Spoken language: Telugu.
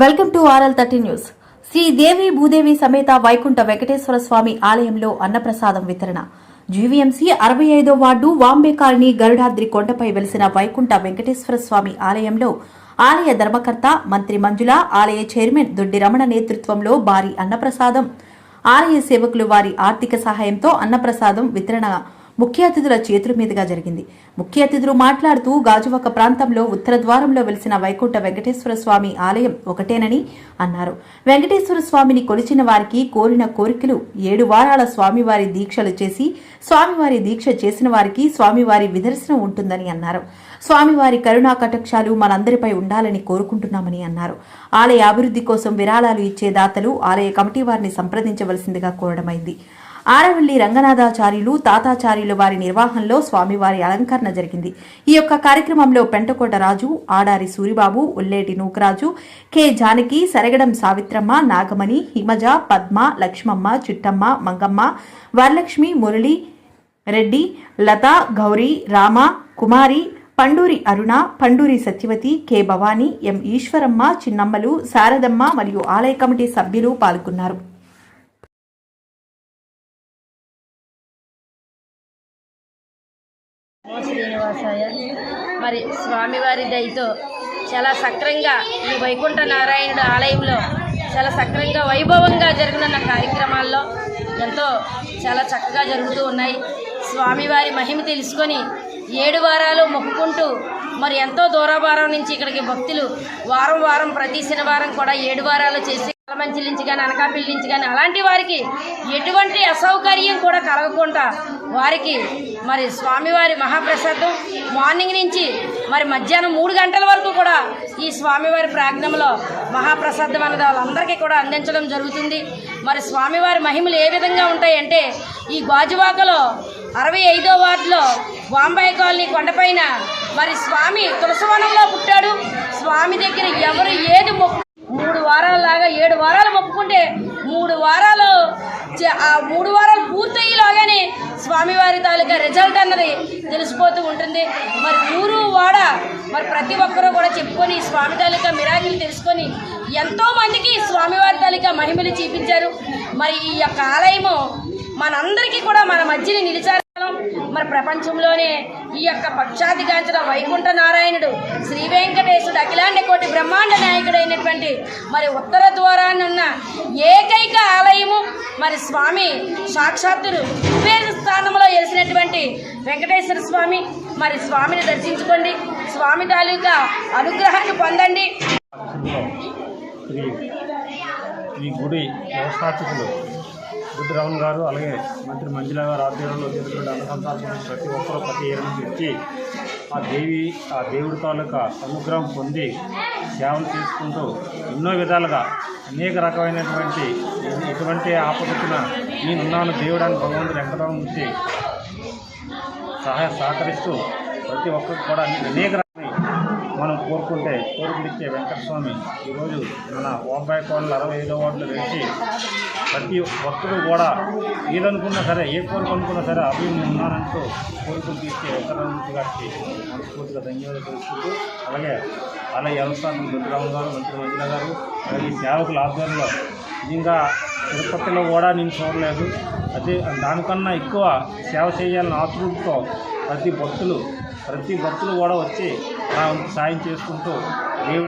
Welcome to RL thirty news. Sri Devi Bhudevi సమేత వైకుంఠ వెంకటేశ్వర స్వామి ఆలయంలో అన్నప్రసాదం వితరణ. జీవీఎంసీ అరవై ఐదో వార్డు వాంబే కాలనీ గరుడాద్రి కొండపై వెలిసిన వైకుంఠ వెంకటేశ్వర స్వామి ఆలయంలో ఆలయ ధర్మకర్త మంత్రి మంజుల ఆలయ చైర్మన్ దొడ్డి రమణ నేతృత్వంలో భారీ అన్నప్రసాదం. ఆలయ సేవకులు వారి ఆర్థిక సహాయంతో అన్నప్రసాదం వితరణ ముఖ్య అతిథుల చేతుల మీదుగా జరిగింది. ముఖ్య అతిథులు మాట్లాడుతూ గాజువాక ప్రాంతంలో ఉత్తర ద్వారంలో వెలిసిన వైకుంఠ వెంకటేశ్వర స్వామి ఆలయం ఒకటేనని అన్నారు. వెంకటేశ్వర స్వామిని కొలిచిన వారికి కోరిన కోరికలు ఏడు వారాల స్వామివారి దీక్షలు చేసి స్వామివారి దీక్ష చేసిన వారికి స్వామివారి విదర్శనం ఉంటుందని అన్నారు. స్వామివారి కరుణా కటాక్షాలు మనందరిపై ఉండాలని కోరుకుంటున్నామని అన్నారు. ఆలయ అభివృద్ధి కోసం విరాళాలు ఇచ్చే దాతలు ఆలయ కమిటీ వారిని సంప్రదించవలసిందిగా కోరడమైంది. ఆరవల్లి రంగనాథాచార్యులు తాతాచార్యులు వారి నిర్వహణలో స్వామివారి అలంకరణ జరిగింది. ఈ యొక్క కార్యక్రమంలో Pentakota Raju Adari Suribabu Ulleti Nookaraju K Janaki Saragadam Savitramma Nagamani Himaja Padma Lakshmamma Chittamma Mangamma Varalakshmi Murali Reddy Latha Gowri Rama Kumari Panduri Aruna Panduri Satyavathi K Bhavani M Eswaramma Chinnammalu Saradamma మరియు ఆలయ కమిటీ సభ్యులు పాల్గొన్నారు. శ్రీనివాసాయ మరి స్వామివారి దయతో చాలా సక్రంగా ఈ వైకుంఠ నారాయణుడు ఆలయంలో చాలా సక్రంగా వైభవంగా జరుగుతున్న కార్యక్రమాల్లో ఎంతో చాలా చక్కగా జరుగుతూ ఉన్నాయి. స్వామివారి మహిమ తెలుసుకొని ఏడు వారాలు మొక్కుకుంటూ మరి ఎంతో దూరాభారం నుంచి ఇక్కడికి భక్తులు వారం వారం ప్రతి శనివారం కూడా ఏడు వారాలు చేసి మంచి నుంచి కానీ అనకాపల్లి నుంచి కానీ అలాంటి వారికి ఎటువంటి అసౌకర్యం కూడా కలగకుండా వారికి మరి స్వామివారి మహాప్రసాదం మార్నింగ్ నుంచి మరి మధ్యాహ్నం మూడు గంటల వరకు కూడా ఈ స్వామివారి ప్రాజ్ఞంలో మహాప్రసాదం అనేది వాళ్ళందరికీ కూడా అందించడం జరుగుతుంది. మరి స్వామివారి మహిమలు ఏ విధంగా ఉంటాయంటే ఈ గాజువాకలో అరవై ఐదో వార్డులో బాంబాయి కాలనీ కొండపైన మరి స్వామి తులసవనంలో పుట్టాడు. స్వామి దగ్గర ఎవరు ఏది మొక్కు మూడు వారాలలాగా ఏడు వారాలు మొక్కుకుంటే మూడు వారాలు చే- ఆ మూడు వారాలు స్వామివారి తాలూకా రిజల్ట్ అన్నది తెలిసిపోతూ ఉంటుంది. మరి ఊరు వాడ మరి ప్రతి ఒక్కరూ కూడా చెప్పుకొని స్వామి తాలూకా మిరాకిల్ తెలుసుకొని ఎంతోమందికి స్వామివారి తాలూకా మహిమలు చూపించారు. మరి ఈ యొక్క ఆలయము మనందరికీ కూడా మన మధ్యని నిలిచారు. మరి ప్రపంచంలోనే ఈ యొక్క పక్షాధిగాంచిన వైకుంఠ నారాయణుడు శ్రీ వెంకటేశుడు అఖిలాండ కోటి బ్రహ్మాండ నాయకుడైనటువంటి మరి ఉత్తర ద్వారానున్న ఏకైక ఆలయము మరి స్వామి సాక్షాత్తులు కుబేరు స్థానంలో వెలిసినటువంటి వెంకటేశ్వర స్వామి. మరి స్వామిని దర్శించుకోండి. స్వామి తాలూకా అనుగ్రహాన్ని పొందండి. శ్రీ ఈ గుడి వ్యవస్థాపకులు బుద్ధరామన్ గారు అలాగే మంత్రి మంజుల గారు ఆధ్వర్యంలో జరుగుతున్న ప్రతి ఒక్కరూ ప్రతి ఏడు నుంచి వచ్చి ఆ దేవి ఆ దేవుడి తాలూకా అనుగ్రహం పొంది సేవలు చేసుకుంటూ ఎన్నో విధాలుగా అనేక రకమైనటువంటి ఎటువంటి ఆపదొచ్చిన నేనున్నాను దేవుడు అని భగవంతుడు వెంకటరామ నుంచి సహాయ సహకరిస్తూ ప్రతి ఒక్కరికి కూడా అనేక మనం కోరుకుంటే కోరికలు ఇచ్చే వెంకటస్వామి ఈరోజు మన బొంబాయి కోడలు అరవై ఐదో వార్డులో వెలిసి ప్రతి భక్తుడు కూడా ఏదనుకున్నా సరే ఏ కోరిక అనుకున్నా సరే అవి ఉన్నానంటూ కోరికలు తీర్చే వెంకటరామూర్తి గారికి మనస్ఫూర్తిగా ధన్యవాదాలు తెలుసుకుంటూ అలాగే అలాగే వ్యవస్థానం రుద్రరావు గారు మంత్రి మంజుల గారు అలాగే ఈ సేవకుల ఆధ్వర్యంలో ఇంకా తిరుపతిలో కూడా నేను చూడలేదు. అదే దానికన్నా ఎక్కువ సేవ చేయాలని ఆతృతతో ప్రతి భక్తులు ప్రతి భక్తులు కూడా వచ్చి సాయం చేసుకుంటూ